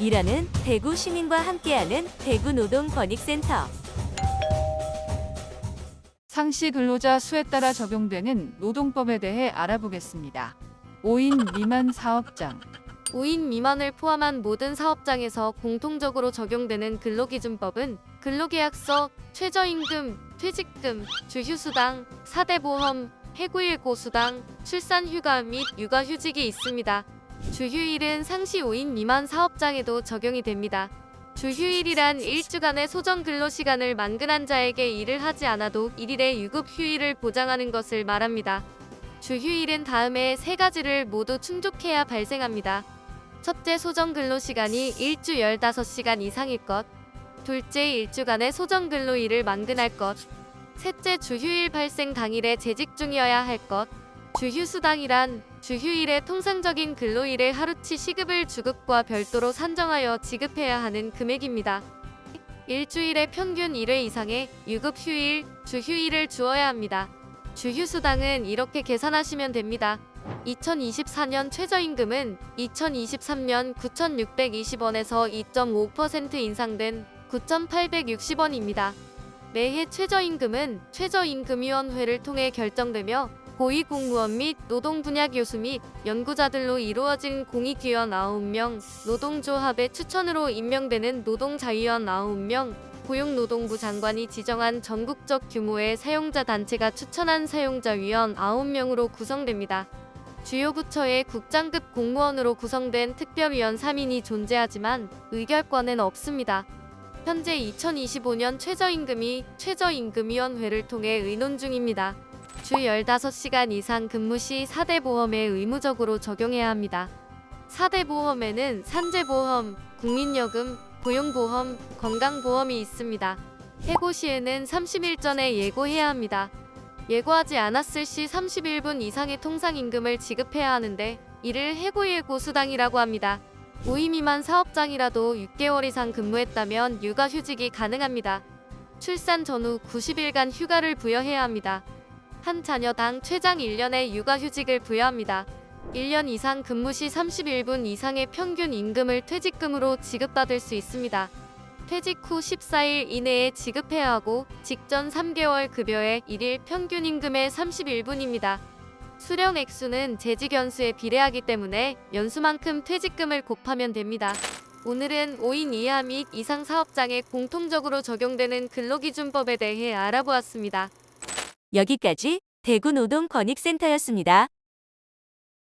일하는 대구 시민과 함께하는 대구 노동 권익센터. 상시 근로자 수에 따라 적용되는 노동법에 대해 알아보겠습니다. 5인 미만 사업장, 5인 미만을 포함한 모든 사업장에서 공통적으로 적용되는 근로기준법은 근로계약서, 최저임금, 퇴직금, 주휴수당, 사대 보험, 해고일 고수당, 출산휴가 및 육아휴직이 있습니다. 주휴일은 상시 5인 미만 사업장에도 적용이 됩니다. 주휴일이란 일주간의 소정 근로시간을 만근한 자에게 일을 하지 않아도 일일의 유급 휴일을 보장하는 것을 말합니다. 주휴일은 다음에 세 가지를 모두 충족해야 발생합니다. 첫째 소정 근로 시간이 일주 15시간 이상일 것. 둘째 일주간의 소정 근로일을 만근할 것. 셋째 주휴일 발생 당일에 재직 중이어야 할 것. 주휴수당이란 주휴일의 통상적인 근로일의 하루치 시급을 주급과 별도로 산정하여 지급해야 하는 금액입니다. 일주일의 평균 1회 이상의 유급 휴일, 주휴일을 주어야 합니다. 주휴수당은 이렇게 계산하시면 됩니다. 2024년 최저임금은 2023년 9,620원에서 2.5% 인상된 9,860원입니다. 매해 최저임금은 최저임금위원회를 통해 결정되며 고위 공무원 및 노동 분야 교수 및 연구자들로 이루어진 공익위원 9명, 노동조합의 추천으로 임명되는 노동자위원 9명, 고용노동부 장관이 지정한 전국적 규모의 사용자 단체가 추천한 사용자 위원 9명으로 구성됩니다. 주요 부처의 국장급 공무원으로 구성된 특별위원 3인이 존재하지만 의결권은 없습니다. 현재 2025년 최저임금이 최저임금위원회를 통해 의논 중입니다. 주 15시간 이상 근무 시 4대 보험에 의무적으로 적용해야 합니다. 4대 보험에는 산재보험, 국민여금, 고용보험, 건강보험이 있습니다. 해고 시에는 30일 전에 예고해야 합니다. 예고하지 않았을 시 31분 이상의 통상임금을 지급해야 하는데 이를 해고예고 수당이라고 합니다. 5인 미만 사업장이라도 6개월 이상 근무했다면 육아휴직이 가능합니다. 출산 전후 90일간 휴가를 부여해야 합니다. 한 자녀당 최장 1년의 육아휴직을 부여합니다. 1년 이상 근무 시 31분 이상의 평균 임금을 퇴직금으로 지급받을 수 있습니다. 퇴직 후 14일 이내에 지급해야 하고 직전 3개월 급여의 1일 평균 임금의 31분입니다. 수령 액수는 재직 연수에 비례하기 때문에 연수만큼 퇴직금을 곱하면 됩니다. 오늘은 5인 이하 및 이상 사업장에 공통적으로 적용되는 근로기준법에 대해 알아보았습니다. 여기까지 대구 노동 권익센터였습니다.